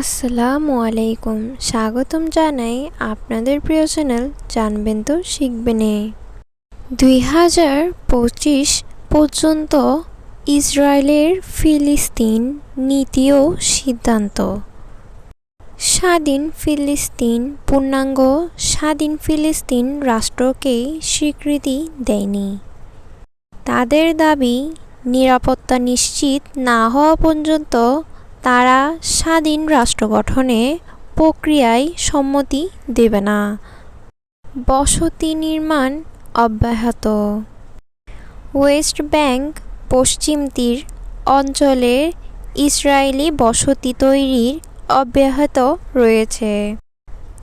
আসসালামু আলাইকুম। স্বাগতম জানাই আপনাদের প্রিয় চ্যানেল জানবেন তো শিখবেনে। দুই হাজার পঁচিশ পর্যন্ত ইসরায়েলের ফিলিস্তিন নীতি ও সিদ্ধান্ত। স্বাধীন ফিলিস্তিন পূর্ণাঙ্গ স্বাধীন ফিলিস্তিন রাষ্ট্রকেই স্বীকৃতি দেয়নি। তাদের দাবি নিরাপত্তা নিশ্চিত না হওয়া পর্যন্ত স্বাধীন রাষ্ট্র গঠনে প্রক্রিয়ায় সম্মতি দেবে না। বসতি নির্মাণ অব্যাহত। ওয়েস্ট ব্যাংক পশ্চিম তীর অঞ্চলে ইসরায়েলি বসতি তৈরির অব্যাহত রয়েছে,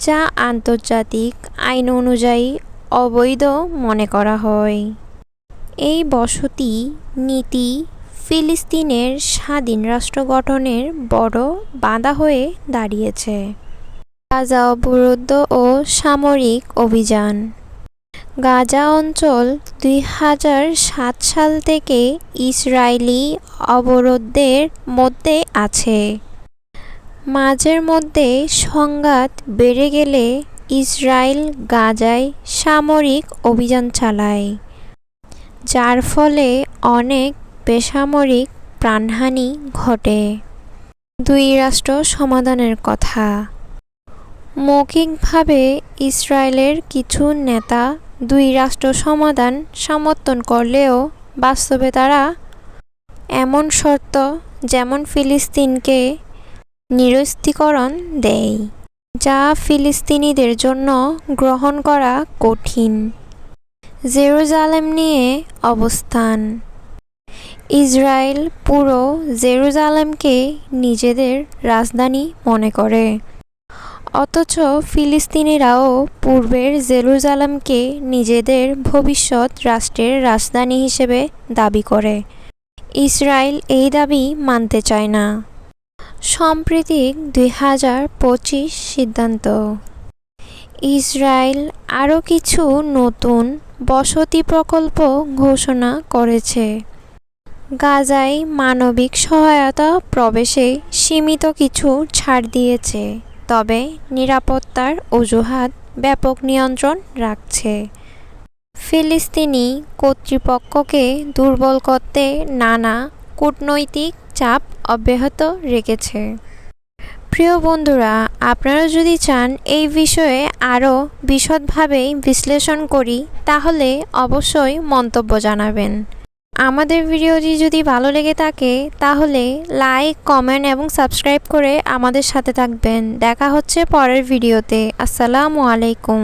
যা আন্তর্জাতিক আইন অনুযায়ী অবৈধ মনে করা হয়। এই বসতি নীতি ফিলিস্তিনের স্বাধীন রাষ্ট্র গঠনের বড় বাধা হয়ে দাঁড়িয়েছে। গাজা অবরুদ্ধ ও সামরিক অভিযান। গাজা অঞ্চল দুই হাজার সাত সাল থেকে ইসরায়েলি অবরোধের মধ্যে আছে। মাঝের মধ্যে সংঘাত বেড়ে গেলে ইসরায়েল গাজায় সামরিক অভিযান চালায়, যার ফলে অনেক বেসামরিক প্রাণহানি ঘটে। দুই রাষ্ট্র সমাধানের কথা। মৌখিকভাবে ইসরায়েলের কিছু নেতা দুই রাষ্ট্র সমাধান সমর্থন করলেও বাস্তবে তারা এমন শর্ত যেমন ফিলিস্তিনকে নিরস্তিকরণ দেয়, যা ফিলিস্তিনিদের জন্য গ্রহণ করা কঠিন। জেরুজালেম নিয়ে অবস্থান। ইসরায়েল পুরো জেরুজালেমকে নিজেদের রাজধানী মনে করে। অথচ ফিলিস্তিনিরাও পূর্বের জেরুজালেমকে নিজেদের ভবিষ্যৎ রাষ্ট্রের রাজধানী হিসেবে দাবি করে। ইসরায়েল এই দাবি মানতে চায় না। সাম্প্রতিক দুই হাজার পঁচিশ সিদ্ধান্ত। ইসরায়েল আরও কিছু নতুন বসতি প্রকল্প ঘোষণা করেছে। গাজায় মানবিক সহায়তা প্রবেশে সীমিত কিছু ছাড় দিয়েছে, তবে নিরাপত্তার অজুহাত ব্যাপক নিয়ন্ত্রণ রাখছে। ফিলিস্তিনি কর্তৃপক্ষকে দুর্বল করতে নানা কূটনৈতিক চাপ অব্যাহত রেখেছে। প্রিয় বন্ধুরা, আপনারা যদি চান এই বিষয়ে আরও বিশদভাবে বিশ্লেষণ করি, তাহলে অবশ্যই মন্তব্য জানাবেন। আমাদের ভিডিওটি যদি ভালো লেগে থাকে, তাহলে লাইক কমেন্ট এবং সাবস্ক্রাইব করে আমাদের সাথে থাকবেন। দেখা হচ্ছে পরের ভিডিওতে। আসসালামু আলাইকুম।